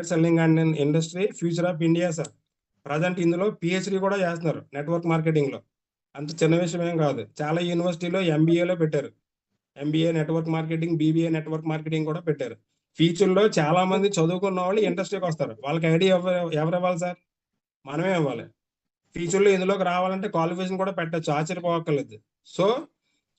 Selling and industry future of India sir present ఇందులో PhD కూడా చేస్తున్నారు నెట్వర్క్ మార్కెటింగ్లో. అంత చిన్న విషయం ఏం కాదు. చాలా యూనివర్సిటీలో ఎంబీఏలో పెట్టారు. MBA network marketing BBA network marketing కూడా పెట్టారు. ఫ్యూచర్లో చాలా మంది చదువుకున్న వాళ్ళు ఇండస్ట్రీకి వస్తారు. వాళ్ళకి ఐడియా ఎవరు ఇవ్వాలి సార్ మనమే ఇవ్వాలి. ఫ్యూచర్లో ఇందులోకి రావాలంటే క్వాలిఫికేషన్ కూడా పెట్టచ్చు. ఆశ్చర్యపోవక్కర్లేదు సో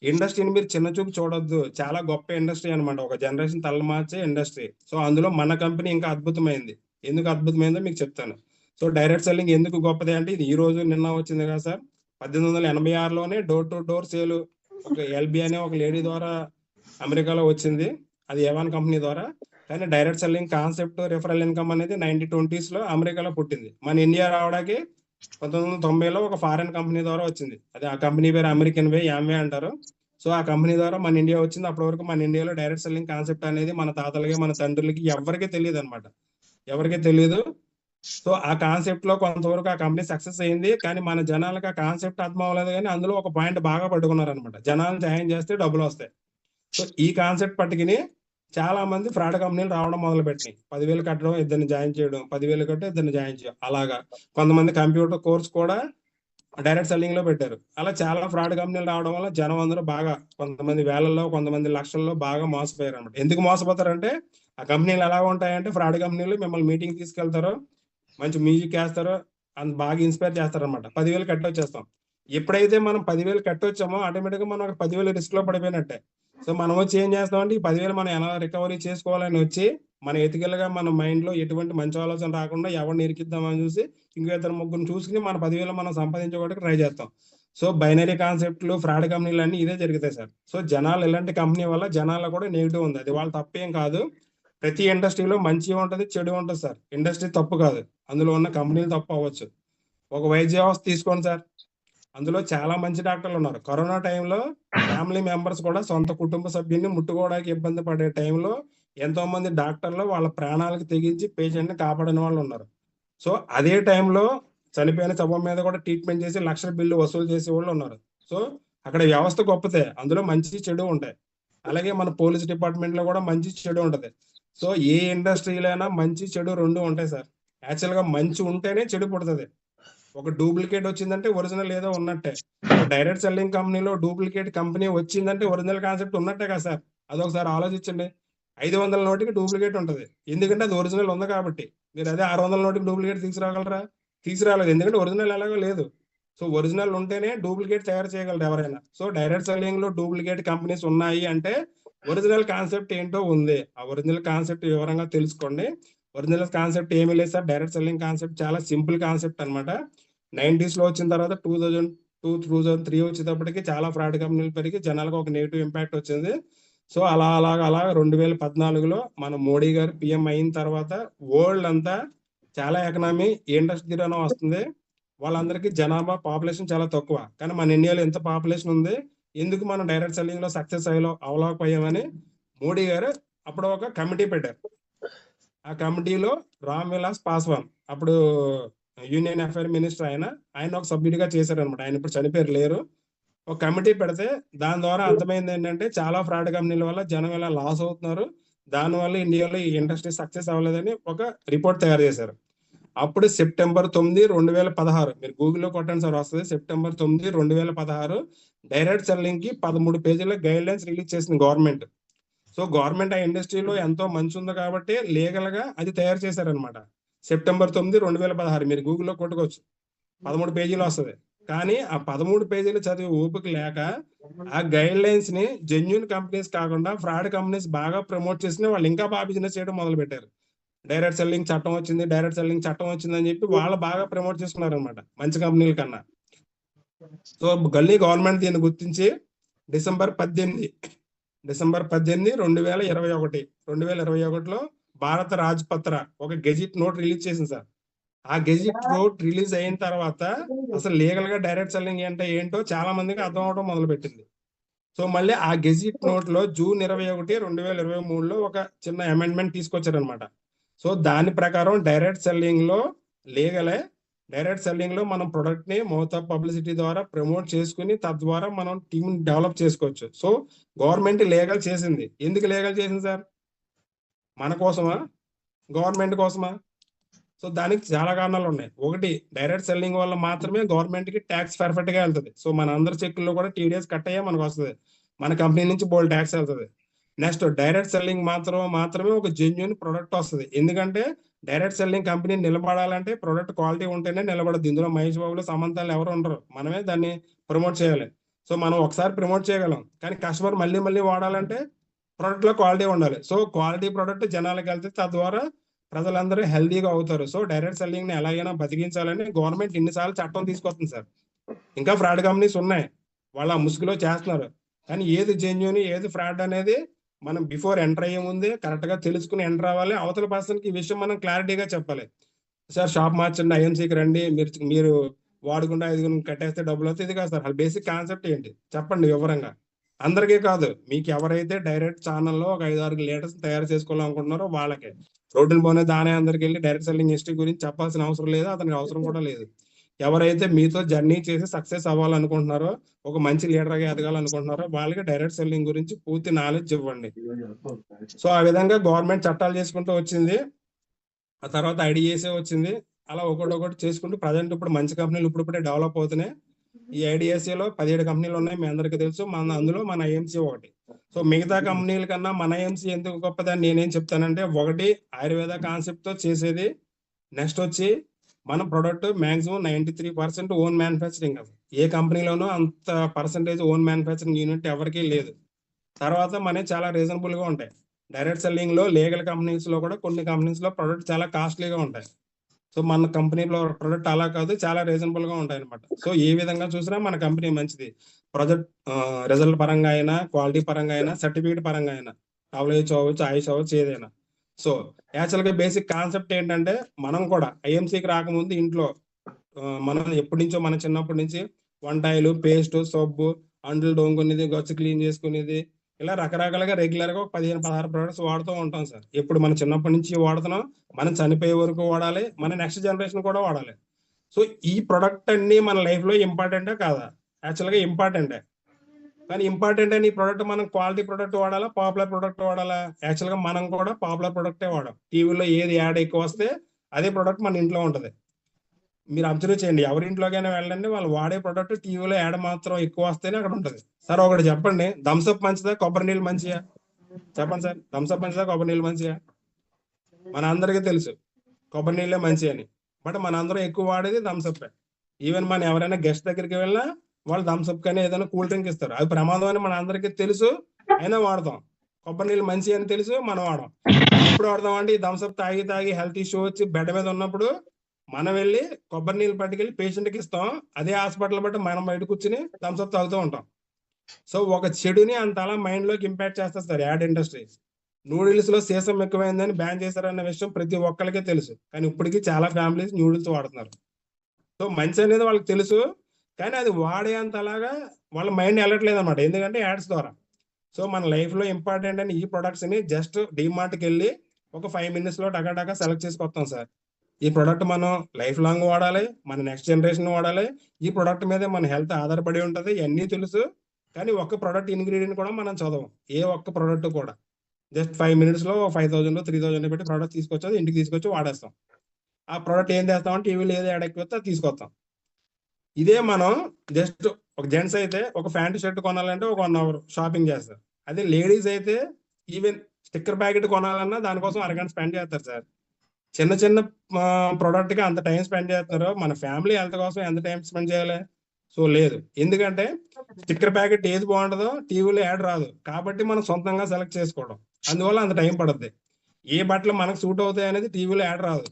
ఇండస్ట్రీని మీరు చిన్న చూపు చూడొద్దు. చాలా గొప్ప ఇండస్ట్రీ అనమాట ఒక జనరేషన్ తలమార్చే ఇండస్ట్రీ. సో అందులో మన కంపెనీ ఇంకా అద్భుతమైంది. ఎందుకు అద్భుతమైందో మీకు చెప్తాను. సో డైరెక్ట్ సెల్లింగ్ ఎందుకు గొప్పది అంటే ఇది ఈ రోజు నిన్న వచ్చింది కదా సార్. పద్దెనిమిది వందల ఎనభై ఆరులోనే డోర్ టు డోర్ సేల్. ఒక ఎల్బి అనే ఒక లేడీ ద్వారా అమెరికాలో వచ్చింది. అది ఏవాన్ కంపెనీ ద్వారా. కానీ direct selling concept referral income అనేది నైన్టీ ట్వంటీస్లో అమెరికాలో పుట్టింది. మన ఇండియా రావడానికి పంతొమ్మిది వందల తొంభైలో ఒక ఫారెన్ కంపెనీ ద్వారా వచ్చింది. అది ఆ కంపెనీ పేరు అమెరికన్ వే యామ్వే అంటారు. సో ఆ కంపెనీ ద్వారా మన ఇండియా వచ్చింది. అప్పటి వరకు మన ఇండియాలో డైరెక్ట్ సెల్లింగ్ కాన్సెప్ట్ అనేది మన తాతలకి మన తండ్రులకి ఎవరికీ తెలియదు అనమాట ఎవరికీ తెలియదు సో ఆ కాన్సెప్ట్లో కొంతవరకు ఆ కంపెనీ సక్సెస్ అయింది. కానీ మన జనాలకు ఆ కాన్సెప్ట్ అర్థం అవ్వలేదు కానీ అందులో ఒక పాయింట్ బాగా పట్టుకున్నారు అనమాట జనాలు జాయిన్ చేస్తే డబ్బులు వస్తాయి. సో ఈ కాన్సెప్ట్ పట్టుకుని చాలా మంది ఫ్రాడ్ కంపెనీలు రావడం మొదలు పెట్టినాయి పదివేలు కట్టడం ఇద్దరిని జాయిన్ చేయడం పదివేలు కట్టి ఇద్దరిని జాయిన్ చేయడం. అలాగా. కొంతమంది కంప్యూటర్ కోర్స్ కూడా డైరెక్ట్ సెల్లింగ్లో పెట్టారు. అలా చాలా ఫ్రాడ్ కంపెనీలు రావడం వల్ల జనం అందరూ బాగా కొంతమంది వేలల్లో కొంతమంది లక్షల్లో బాగా మోసపోయారు అనమాట ఎందుకు మోసపోతారంటే ఆ కంపెనీలు ఎలా ఉంటాయంటే ఫ్రాడ్ కంపెనీలు మిమ్మల్ని మీటింగ్ తీసుకెళ్తారు మంచి మ్యూజిక్ వేస్తారు అంత బాగా ఇన్స్పైర్ చేస్తారు అనమాట పదివేలు కట్టొచ్చేస్తాం. ఎప్పుడైతే మనం పదివేలు కట్టొచ్చామో ఆటోమేటిక్గా మనం ఒక పదివేలు రిస్క్లో పడిపోయినట్టే. సో మనం వచ్చి ఏం చేస్తామంటే ఈ పదివేలు మనం ఎలా రికవరీ చేసుకోవాలని వచ్చి మన ఎతికల్గా మన మైండ్లో ఎటువంటి మంచి ఆలోచన రాకుండా ఎవరిని ఇరికిద్దామని చూసి ఇంకో ఇద్దరు ముగ్గురు చూసుకుని మన పదివేలు మనం సంపాదించుకోవడానికి ట్రై చేస్తాం. సో బైనరీ కాన్సెప్ట్లు ఫ్రాడ్ కంపెనీలు అన్ని ఇదే జరుగుతాయి సార్. సో జనాలు ఇలాంటి కంపెనీ వల్ల జనాల్లో కూడా నెగిటివ్ ఉంది. అది వాళ్ళ తప్పేం కాదు. ప్రతి ఇండస్ట్రీలో మంచి ఉంటుంది చెడు ఉంటుంది సార్. ఇండస్ట్రీ తప్పు కాదు. అందులో ఉన్న కంపెనీలు తప్పు అవ్వచ్చు. ఒక వైద్య వ్యవస్థ తీసుకోండి సార్. అందులో చాలా మంచి డాక్టర్లు ఉన్నారు. కరోనా టైంలో ఫ్యామిలీ మెంబర్స్ కూడా సొంత కుటుంబ సభ్యుల్ని ముట్టుకోవడానికి ఇబ్బంది పడే టైంలో ఎంతో మంది డాక్టర్లు వాళ్ళ ప్రాణాలకు తెగించి పేషెంట్ని కాపాడిన వాళ్ళు ఉన్నారు. సో అదే టైంలో చనిపోయిన శవం మీద కూడా ట్రీట్మెంట్ చేసి లక్షల బిల్లు వసూలు చేసే వాళ్ళు ఉన్నారు. సో అక్కడ వ్యవస్థ గొప్పతే అందులో మంచి చెడు ఉంటాయి. అలాగే మన పోలీస్ డిపార్ట్మెంట్లో కూడా మంచి చెడు ఉంటుంది. సో ఏ ఇండస్ట్రీలో అయినా మంచి చెడు రెండు ఉంటాయి సార్. యాక్చువల్గా మంచి ఉంటేనే చెడు పుడుతుంది. ఒక డూప్లికేట్ వచ్చిందంటే ఒరిజినల్ ఏదో ఉన్నట్టే. డైరెక్ట్ సెల్లింగ్ కంపెనీలో డూప్లికేట్ కంపెనీ వచ్చిందంటే ఒరిజినల్ కాన్సెప్ట్ ఉన్నట్టే కదా సార్. అదొకసారి ఆలోచించండి. ఐదు వందల నోటికి డూప్లికేట్ ఉంటుంది. ఎందుకంటే అది ఒరిజినల్ ఉంది కాబట్టి. మీరు అదే ఆరు వందల నోటికి డూప్లికేట్ తీసుకురాగలరా? తీసుకురాలేదు. ఎందుకంటే ఒరిజినల్ ఎలాగో లేదు. సో ఒరిజినల్ ఉంటేనే డూప్లికేట్ తయారు చేయగలరు ఎవరైనా. సో డైరెక్ట్ సెల్లింగ్లో డూప్లికేట్ కంపెనీస్ ఉన్నాయి అంటే ఒరిజినల్ కాన్సెప్ట్ ఏంటో ఉంది. ఆ ఒరిజినల్ కాన్సెప్ట్ వివరంగా తెలుసుకోండి. ఒరిజినల్ కాన్సెప్ట్ ఏమీ లేదు సార్. డైరెక్ట్ సెల్లింగ్ కాన్సెప్ట్ చాలా సింపుల్ కాన్సెప్ట్ అనమాట నైన్టీస్లో వచ్చిన తర్వాత two thousand two two thousand three వచ్చేటప్పటికి చాలా ఫ్రాడ్ కంపెనీలు పెరిగి జనాలకు ఒక నెగిటివ్ ఇంపాక్ట్ వచ్చింది. సో అలా అలాగ అలా రెండు వేల పద్నాలుగులో మన మోడీ గారు పిఎం అయిన తర్వాత వరల్డ్ అంతా చాలా ఎకనామీ ఇండస్ట్రీలోనే వస్తుంది. వాళ్ళందరికీ జనాభా పాపులేషన్ చాలా తక్కువ. కానీ మన ఇండియాలో ఎంత పాపులేషన్ ఉంది. ఎందుకు మనం డైరెక్ట్ సెల్లింగ్లో సక్సెస్ అయ్యలో అవలేకపోయామని మోడీ గారు అప్పుడు ఒక కమిటీ పెట్టారు. ఆ కమిటీలో రామ్ విలాస్ పాస్వాన్. అప్పుడు యూనియన్ అఫైర్ మినిస్టర్ ఆయన ఆయన ఒక సభ్యుడిగా చేశారనమాట ఆయన ఇప్పుడు చనిపోయారు లేరు. ఒక కమిటీ పెడితే దాని ద్వారా అర్థమైంది ఏంటంటే చాలా ఫ్రాడ్ కంపెనీల వల్ల జనం ఇలా లాస్ అవుతున్నారు. దానివల్ల ఇండియాలో ఈ ఇండస్ట్రీ సక్సెస్ అవ్వలేదని ఒక రిపోర్ట్ తయారు చేశారు. అప్పుడు సెప్టెంబర్ తొమ్మిది రెండు వేల పదహారు మీరు గూగుల్లో కొట్టండి సార్ వస్తుంది. సెప్టెంబర్ తొమ్మిది రెండు వేల పదహారు డైరెక్ట్ సెల్లింగ్కి పదమూడు పేజీల గైడ్ లైన్స్ రిలీజ్ చేసింది గవర్నమెంట్. సో గవర్నమెంట్ ఆ ఇండస్ట్రీలో ఎంతో మంచి ఉంది కాబట్టి లీగల్గా అది తయారు చేశారనమాట సెప్టెంబర్ తొమ్మిది రెండు వేల పదహారు. మీరు గూగుల్లో కొట్టుకోవచ్చు. పదమూడు పేజీలు వస్తుంది. కానీ ఆ పదమూడు పేజీలు చదివి ఓపిక లేక ఆ గైడ్ లైన్స్ని జెన్యున్ కంపెనీస్ కాకుండా ఫ్రాడ్ కంపెనీస్ బాగా ప్రమోట్ చేసిన వాళ్ళు ఇంకా బాగా బిజినెస్ చేయడం మొదలు పెట్టారు డైరెక్ట్ సెల్లింగ్ చట్టం వచ్చింది డైరెక్ట్ సెల్లింగ్ చట్టం వచ్చింది అని చెప్పి వాళ్ళు బాగా ప్రమోట్ చేసుకున్నారు అనమాట మంచి కంపెనీల కన్నా. సో గల్లీ గవర్నమెంట్ దీన్ని గుర్తించి డిసెంబర్ పద్దెనిమిది డిసెంబర్ పద్దెనిమిది రెండు వేల ఇరవై ఒకటి. రెండు వేల ఇరవై ఒకటిలో భారత రాజపత్ర ఒక గెజిట్ నోట్ రిలీజ్ చేసింది సార్. ఆ గెజిట్ నోట్ రిలీజ్ అయిన తర్వాత అసలు లీగల్గా డైరెక్ట్ సెల్లింగ్ అంటే ఏంటో చాలా మందికి అర్థం అవడం మొదలు పెట్టింది సో మళ్ళీ ఆ గెజిట్ నోట్లో జూన్ ఇరవై ఒకటి రెండు వేల ఇరవై మూడులో ఒక చిన్న అమెండ్మెంట్ తీసుకొచ్చారనమాట సో దాని ప్రకారం డైరెక్ట్ సెల్లింగ్లో లీగలే డైరెక్ట్ సెల్లింగ్లో మనం ప్రొడక్ట్ని మౌత్ ఆఫ్ పబ్లిసిటీ ద్వారా ప్రమోట్ చేసుకుని తద్వారా మనం టీమ్ డెవలప్ చేసుకోవచ్చు. సో గవర్నమెంట్ లీగల్ చేసింది. ఎందుకు లీగల్ చేసింది సార్ మన కోసమా? గవర్నమెంట్ కోసమా? సో దానికి చాలా కారణాలు ఉన్నాయి. ఒకటి డైరెక్ట్ సెల్లింగ్ వల్ల మాత్రమే గవర్నమెంట్కి ట్యాక్స్ పర్ఫెక్ట్గా వెళ్తుంది. సో మన అందరి చెక్కుల్లో కూడా టీడీఎస్ కట్ అయ్యే మనకు వస్తుంది. మన కంపెనీ నుంచి బోల్ ట్యాక్స్ వెళ్తుంది. నెక్స్ట్ డైరెక్ట్ సెల్లింగ్ మాత్రం మాత్రమే ఒక జెన్యున్ ప్రొడక్ట్ వస్తుంది. ఎందుకంటే డైరెక్ట్ సెల్లింగ్ కంపెనీ నిలబడాలంటే ప్రొడక్ట్ క్వాలిటీ ఉంటేనే నిలబడదు ఇందులో మహేష్ బాబులు సమంతాలు ఎవరు ఉండరు. మనమే దాన్ని ప్రమోట్ చేయాలి. సో మనం ఒకసారి ప్రమోట్ చేయగలం. కానీ కస్టమర్ మళ్ళీ మళ్ళీ వాడాలంటే ప్రోడక్ట్లో క్వాలిటీ ఉండాలి. సో క్వాలిటీ ప్రొడక్ట్ జనాలకు వెళ్తే తద్వారా ప్రజలందరూ హెల్దీగా అవుతారు. సో డైరెక్ట్ సెల్లింగ్ని ఎలాగైనా బతికించాలని గవర్నమెంట్ ఇన్నిసార్లు చట్టం తీసుకొస్తుంది సార్. ఇంకా ఫ్రాడ్ కంపెనీస్ ఉన్నాయి. వాళ్ళ ముసుగులో చేస్తున్నారు. కానీ ఏది జెన్యున్ ఏది ఫ్రాడ్ అనేది మనం బిఫోర్ ఎంటర్ అయ్యే ముందే కరెక్ట్గా తెలుసుకుని ఎంటర్ అవ్వాలి. అవతల పర్సన్కి ఈ విషయం మనం క్లారిటీగా చెప్పాలి. సార్ షాప్ మార్చండి ఐఎంసీకి రండి మీరు మీరు వాడుకుంటే ఐదుగురు కట్టేస్తే డబ్బులు అవుతుంది ఇది కాదు సార్ అసలు బేసిక్ కాన్సెప్ట్ ఏంటి? చెప్పండి వివరంగా. అందరికీ కాదు మీకు ఎవరైతే డైరెక్ట్ ఛానల్లో ఒక ఐదు ఆరు లీటర్స్ తయారు చేసుకోవాలనుకుంటున్నారో వాళ్ళకే. రోడ్డు పోనే దానే అందరికి వెళ్ళి డైరెక్ట్ సెల్లింగ్ హిస్టరీ గురించి చెప్పాల్సిన అవసరం లేదు? అతనికి అవసరం కూడా లేదు. ఎవరైతే మీతో జర్నీ చేసి సక్సెస్ అవ్వాలనుకుంటున్నారో ఒక మంచి లీడర్గా ఎదగాలనుకుంటున్నారో వాళ్ళకి డైరెక్ట్ సెల్లింగ్ గురించి పూర్తి నాలెడ్జ్ ఇవ్వండి. సో ఆ విధంగా గవర్నమెంట్ చట్టాలు చేసుకుంటూ వచ్చింది. ఆ తర్వాత ఐడిఎస్ఏ వచ్చింది. అలా ఒకటి ఒకటి చేసుకుంటూ ప్రజెంట్ ఇప్పుడు మంచి కంపెనీలు ఇప్పుడు ఇప్పుడే డెవలప్ అవుతున్నాయి. ఈ ఐడిఎస్ఏలో పదిహేడు కంపెనీలు ఉన్నాయి మీ అందరికీ తెలుసు. మన అందులో మన ఐఎంసీ ఒకటి. సో మిగతా కంపెనీల కన్నా మన ఐఎంసీ ఎందుకు గొప్పదని నేనేం చెప్తానంటే ఒకటి ఆయుర్వేద కాన్సెప్ట్తో చేసేది నెక్స్ట్ వచ్చి మన product maximum ninety three percent own manufacturing అది. ఏ కంపెనీలోనూ అంత పర్సంటేజ్ ఓన్ మ్యానుఫ్యాక్చరింగ్ యూనిట్ ఎవరికీ లేదు. తర్వాత మనకి చాలా రీజనబుల్గా ఉంటాయి. డైరెక్ట్ సెల్లింగ్లో లీగల్ కంపెనీస్లో కూడా కొన్ని కంపెనీస్లో ప్రొడక్ట్ చాలా కాస్ట్లీగా ఉంటాయి. సో మన కంపెనీలో ప్రొడక్ట్ అలా కాదు చాలా రీజనబుల్గా ఉంటాయి అనమాట సో ఏ విధంగా చూసినా మన కంపెనీ మంచిది. ప్రొజెక్ట్ రిజల్ట్ పరంగా అయినా క్వాలిటీ పరంగా అయినా సర్టిఫికేట్ పరంగా అయినా డబ్ల్యూహెచ్ అవ్వచ్చు ఆయుష్ అవ్వచ్చు ఏదైనా. సో యాక్చువల్గా బేసిక్ కాన్సెప్ట్ ఏంటంటే మనం కూడా ఐఎంసీకి రాకముందు ఇంట్లో మనం ఎప్పటి నుంచో మన చిన్నప్పటి నుంచి వంటాయిలు పేస్ట్ సబ్బు అండ్లు డొంగునేది గచ్చు క్లీన్ చేసుకునేది ఇలా రకరకాలుగా రెగ్యులర్గా ఒక పదిహేను పదహారు ప్రొడక్ట్స్ వాడుతూ ఉంటాం సార్. ఎప్పుడు మనం చిన్నప్పటి నుంచి వాడుతున్నాం మనం చనిపోయే వరకు వాడాలి మన నెక్స్ట్ జనరేషన్ కూడా వాడాలి. సో ఈ ప్రొడక్ట్ అన్ని మన లైఫ్లో ఇంపార్టెంటే కాదా? యాక్చువల్గా ఇంపార్టెంటే. కానీ ఇంపార్టెంట్ అని ఈ ప్రోడక్ట్ మనం క్వాలిటీ ప్రోడక్ట్ వాడాలా? పాపులర్ ప్రోడక్ట్ వాడాలా? యాక్చువల్గా మనం కూడా పాపులర్ ప్రొడక్టే వాడాం. టీవీలో ఏది యాడ్ ఎక్కువ వస్తే అదే ప్రోడక్ట్ మన ఇంట్లో ఉంటుంది. మీరు అబ్జర్వ్ చేయండి. ఎవరి ఇంట్లోకైనా వెళ్ళండి. వాళ్ళు వాడే ప్రొడక్ట్ టీవీలో యాడ్ మాత్రం ఎక్కువ వస్తేనే అక్కడ ఉంటుంది. సార్ ఒకటి చెప్పండి. థమ్స్అప్ మంచిదా? కొబ్బరి నీళ్ళు మంచియా? చెప్పండి సార్. థమ్స్అప్ మంచిదా? కొబ్బరి నీళ్ళు మంచియా? మన అందరికీ తెలుసు. కొబ్బరి నీళ్ళే మంచి అని బట్ మన అందరం ఎక్కువ వాడేది థమ్స్అప్ ఈవెన్ మన ఎవరైనా గెస్ట్ దగ్గరికి వెళ్ళినా వాళ్ళు థమ్స్అప్ కానీ ఏదైనా కూల్ డ్రింక్ ఇస్తారు. అది ప్రమాదం అని మన అందరికీ తెలుసు అయినా వాడతాం. కొబ్బరి నీళ్ళు మంచి అని తెలుసు మనం వాడం ఎప్పుడు వాడదాం అంటే ఈ థమ్స్అప్ తాగి తాగి హెల్త్ ఇష్యూ వచ్చి బెడ్ మీద ఉన్నప్పుడు మనం వెళ్ళి కొబ్బరి నీళ్ళు పట్టుకెళ్ళి పేషెంట్కి ఇస్తాం. అదే హాస్పిటల్ బట్టి మనం బయట కూర్చుని థమ్స్అప్ తాగుతూ ఉంటాం. సో ఒక చెడుని అంత అలా మైండ్లోకి ఇంపాక్ట్ చేస్తారు సార్ యాడ్ ఇండస్ట్రీ నూడిల్స్లో సీసం ఎక్కువైందని బ్యాన్ చేశారన్న విషయం ప్రతి ఒక్కరికే తెలుసు. కానీ ఇప్పటికీ చాలా ఫ్యామిలీస్ నూడిల్స్ వాడుతున్నారు. సో మంచి అనేది వాళ్ళకి తెలుసు. కానీ అది వాడే అంతలాగా వాళ్ళ మైండ్ వెళ్ళట్లేదు అనమాట ఎందుకంటే యాడ్స్ ద్వారా. సో మన లైఫ్లో ఇంపార్టెంట్ అని ఈ ప్రొడక్ట్స్ని జస్ట్ డిమార్ట్కి వెళ్ళి ఒక ఫైవ్ మినిట్స్లో లో సెలెక్ట్ చేసుకొస్తాం సార్. ఈ ప్రొడక్ట్ మనం లైఫ్ లాంగ్ వాడాలి మన నెక్స్ట్ జనరేషన్ వాడాలి. ఈ ప్రొడక్ట్ మీద మన హెల్త్ ఆధారపడి ఉంటుంది ఇవన్నీ తెలుసు. కానీ ఒక్క ప్రొడక్ట్ ఇంగ్రీడియంట్ కూడా మనం చదవం. ఏ ఒక్క ప్రొడక్ట్ కూడా. జస్ట్ ఫైవ్ మినిట్స్లో ఫైవ్ థౌజండ్ త్రీ థౌజండ్ పెట్టి ప్రోడక్ట్ తీసుకొచ్చి ఇంటికి తీసుకొచ్చి వాడేస్తాం. ఆ ప్రోడక్ట్ ఏం చేస్తామంటే టీవీలో ఏది యాడ్ ఎక్కువ తీసుకొస్తాం ఇదే మనం జస్ట్ ఒక జెంట్స్ అయితే ఒక ప్యాంట్ షర్ట్ కొనాలంటే ఒక వన్ అవర్ షాపింగ్ చేస్తారు. అదే లేడీస్ అయితే ఈవెన్ స్టిక్కర్ ప్యాకెట్ కొనాలన్నా దానికోసం అరగంట స్పెండ్ చేస్తారు సార్. చిన్న చిన్న ప్రోడక్ట్కి అంత టైం స్పెండ్ చేస్తున్నారు మన ఫ్యామిలీ హెల్త్ కోసం ఎంత టైం స్పెండ్ చేయాలి? సో లేదు. ఎందుకంటే స్టిక్కర్ ప్యాకెట్ ఏది బాగుంటుందో టీవీలో యాడ్ రాదు. కాబట్టి మనం సొంతంగా సెలెక్ట్ చేసుకోవడం. అందువల్ల అంత టైం పడుద్ది. ఏ బట్టలు మనకు సూట్ అవుతాయి అనేది టీవీలో యాడ్ రాదు.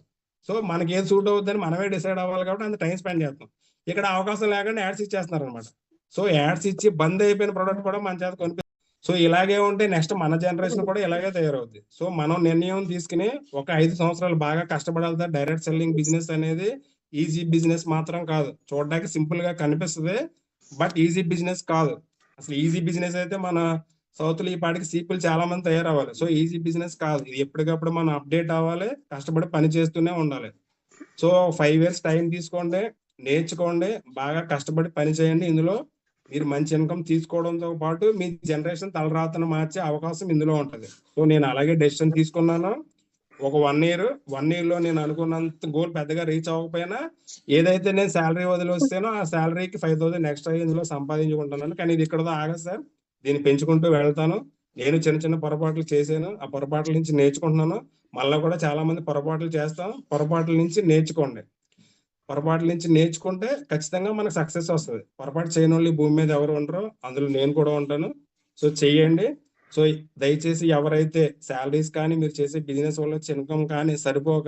సో మనకి ఏది సూట్ అవుతుందని మనమే డిసైడ్ అవ్వాలి కాబట్టి అంత టైం స్పెండ్ చేస్తాం. ఇక్కడ అవకాశం లేకుండా యాడ్స్ ఇచ్చేస్తున్నారు అనమాట సో యాడ్స్ ఇచ్చి బంద్ అయిపోయిన ప్రోడక్ట్ కూడా మన చేత కొనిపి సో ఇలాగే ఉంటే నెక్స్ట్ మన జనరేషన్ కూడా ఇలాగే తయారవుద్ది. సో మనం నిర్ణయం తీసుకుని ఒక ఐదు సంవత్సరాలు బాగా కష్టపడాలి డైరెక్ట్ సెల్లింగ్ బిజినెస్ అనేది ఈజీ బిజినెస్ మాత్రం కాదు. చూడడానికి సింపుల్గా కనిపిస్తుంది బట్ ఈజీ బిజినెస్ కాదు. అసలు ఈజీ బిజినెస్ అయితే మన సౌత్ ఈ పాటికి సీపుల్ చాలా మంది తయారవ్వాలి. సో ఈజీ బిజినెస్ కాదు. ఇది ఎప్పటికప్పుడు మనం అప్డేట్ అవ్వాలి కష్టపడి పని చేస్తూనే ఉండాలి. సో ఫైవ్ ఇయర్స్ టైం తీసుకోండి నేర్చుకోండి బాగా కష్టపడి పని చేయండి. ఇందులో మీరు మంచి ఇన్కమ్ తీసుకోవడంతో పాటు మీ జనరేషన్ తలరాతను మార్చే అవకాశం ఇందులో ఉంటుంది. సో నేను అలాగే డెసిషన్ తీసుకున్నాను. ఒక వన్ ఇయర్ వన్ ఇయర్లో నేను అనుకున్నంత గోల్ పెద్దగా రీచ్ అవ్వకపోయినా ఏదైతే నేను శాలరీ వదిలి వస్తేనో ఆ శాలరీకి ఫైవ్ థౌసండ్ ఎక్స్ట్రా ఇందులో సంపాదించుకుంటున్నాను. కానీ ఇది ఇక్కడతో ఆగదు సార్. దీన్ని పెంచుకుంటూ వెళ్తాను. నేను చిన్న చిన్న పొరపాట్లు చేశాను. ఆ పొరపాట్ల నుంచి నేర్చుకుంటున్నాను. మళ్ళీ కూడా చాలా మంది పొరపాట్లు చేస్తాం. పొరపాట్ల నుంచి నేర్చుకోండి. పొరపాటు నుంచి నేర్చుకుంటే ఖచ్చితంగా మనకు సక్సెస్ వస్తుంది. పొరపాటు చేయని వాళ్ళు భూమి మీద ఎవరు ఉండరు అందులో నేను కూడా ఉంటాను. సో చెయ్యండి సో దయచేసి ఎవరైతే శాలరీస్ కానీ మీరు చేసే బిజినెస్ వల్ల వచ్చే ఇన్కమ్ కానీ సరిపోక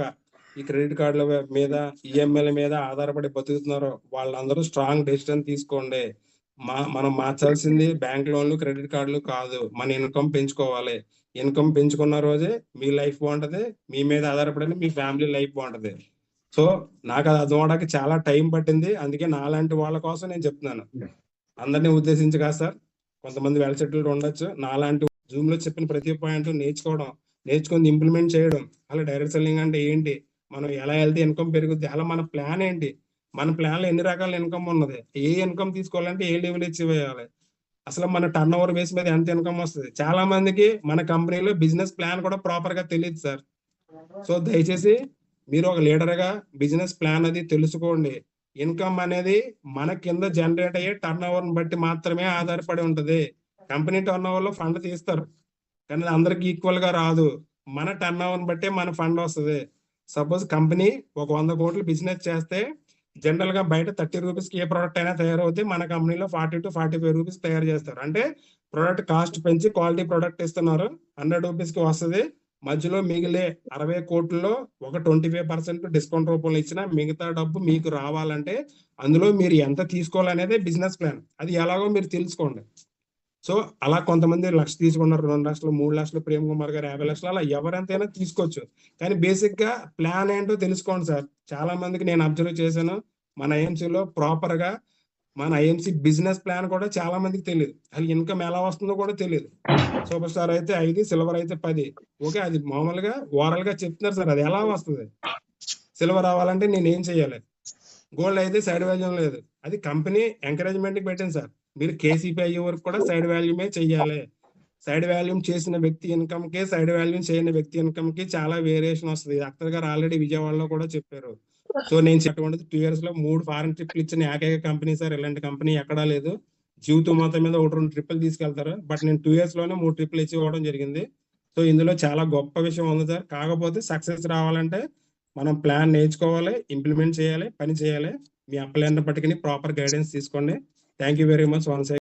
ఈ క్రెడిట్ కార్డుల మీద ఈఎంఐల మీద ఆధారపడి బతుకుతున్నారో వాళ్ళందరూ స్ట్రాంగ్ డెసిషన్ తీసుకోండి. మా మనం మార్చాల్సింది బ్యాంక్ లోన్లు క్రెడిట్ కార్డులు కాదు. మన ఇన్కమ్ పెంచుకోవాలి. ఇన్కమ్ పెంచుకున్న రోజే మీ లైఫ్ బాగుంటది. మీ మీద ఆధారపడి మీ ఫ్యామిలీ లైఫ్ బాగుంటది. సో నాకు అది అర్థం అవడానికి చాలా టైం పట్టింది. అందుకే నాలాంటి వాళ్ళ కోసం నేను చెప్తున్నాను. అందరినీ ఉద్దేశించి కాదు సార్ కొంతమంది వెల్ సెటిల్డ్ ఉండొచ్చు. నాలాంటి జూమ్లో చెప్పిన ప్రతి పాయింట్ నేర్చుకోవడం నేర్చుకొని ఇంప్లిమెంట్ చేయడం అలా డైరెక్ట్ సెల్లింగ్ అంటే ఏంటి? మనం ఎలా వెళ్తే ఇన్కమ్ పెరుగుద్ది? అలా మన ప్లాన్ ఏంటి? మన ప్లాన్లో ఎన్ని రకాల ఇన్కమ్ ఉన్నది? ఏ ఇన్కమ్ తీసుకోవాలంటే ఏ లెవెల్ అచీవ్ అయ్యాలి అసలు మన టర్న్ ఓవర్ బేస్ మీద ఎంత ఇన్కమ్ వస్తుంది? చాలా మందికి మన కంపెనీలో బిజినెస్ ప్లాన్ కూడా ప్రాపర్గా తెలియదు సార్. సో దయచేసి మీరు ఒక లీడర్గా బిజినెస్ ప్లాన్ అది తెలుసుకోండి. ఇన్కమ్ అనేది మన కింద జనరేట్ అయ్యే టర్న్ ఓవర్ని బట్టి మాత్రమే ఆధారపడి ఉంటుంది. కంపెనీ టర్న్ ఓవర్లో ఫండ్ తీస్తారు. కానీ అందరికి ఈక్వల్గా రాదు. మన టర్న్ ఓవర్ని బట్టే మన ఫండ్ వస్తుంది. సపోజ్ కంపెనీ ఒక వంద కోట్లు బిజినెస్ చేస్తే జనరల్గా బయట థర్టీ రూపీస్కి ఏ ప్రోడక్ట్ అయినా తయారవుతే మన కంపెనీలో forty two forty five rupees తయారు చేస్తారు. అంటే ప్రోడక్ట్ కాస్ట్ పెంచి క్వాలిటీ ప్రోడక్ట్ ఇస్తున్నారు. హండ్రెడ్ రూపీస్కి వస్తుంది. మధ్యలో మిగిలే అరవై కోట్లలో ఒక ట్వంటీ ఫైవ్ పర్సెంట్ డిస్కౌంట్ రూపంలో ఇచ్చిన మిగతా డబ్బు మీకు రావాలంటే అందులో మీరు ఎంత తీసుకోవాలనేది బిజినెస్ ప్లాన్. అది ఎలాగో మీరు తెలుసుకోండి. సో అలా కొంతమంది లక్ష తీసుకున్నారు రెండు లక్షలు మూడు లక్షలు ప్రేమ్ కుమార్ గారు యాభై లక్షలు అలా ఎవరెంతైనా తీసుకోవచ్చు. కానీ బేసిక్గా ప్లాన్ ఏంటో తెలుసుకోండి సార్. చాలా మందికి నేను అబ్జర్వ్ చేశాను. మన ఐఎంసీలో ప్రాపర్గా మన ఐఎంసీ బిజినెస్ ప్లాన్ కూడా చాలా మందికి తెలియదు అసలు ఇన్కమ్ ఎలా వస్తుందో కూడా తెలియదు సూపర్ స్టార్ అయితే ఐదు సిల్వర్ అయితే పది. ఓకే అది మామూలుగా ఓవరాల్గా చెప్తున్నారు సార్ అది ఎలా వస్తుంది? సిల్వర్ రావాలంటే నేను ఏం చేయాలి గోల్డ్ అయితే సైడ్ వాల్యూ లేదు. అది కంపెనీ ఎంకరేజ్మెంట్కి పెట్టింది సార్. మీరు కేసీపీ అయ్యే వరకు కూడా సైడ్ వాల్యూమే చెయ్యాలి. సైడ్ వాల్యూమ్ చేసిన వ్యక్తి ఇన్కమ్కి సైడ్ వాల్యూమ్ చేయని వ్యక్తి ఇన్కమ్కి చాలా వేరియేషన్ వస్తుంది. అక్తర్ గారు ఆల్రెడీ విజయవాడలో కూడా చెప్పారు. సో నేను చెప్పేటువంటిది టూ ఇయర్స్లో మూడు ఫారెన్ ట్రిప్లు ఇచ్చిన ఏకైక కంపెనీ సార్. ఇలాంటి కంపెనీ ఎక్కడా లేదు. జీవితం మాత్రం మీద ఒకటి రెండు ట్రిప్పులు తీసుకెళ్తారు. బట్ నేను టూ ఇయర్స్లోనే మూడు ట్రిప్పులు ఇచ్చి ఇవ్వడం జరిగింది. సో ఇందులో చాలా గొప్ప విషయం ఉంది సార్. కాకపోతే సక్సెస్ రావాలంటే మనం ప్లాన్ నేర్చుకోవాలి ఇంప్లిమెంట్ చేయాలి పని చేయాలి. మీ అప్లైన్ పట్టుకుని ప్రాపర్ గైడెన్స్ తీసుకోండి. Thank you very much once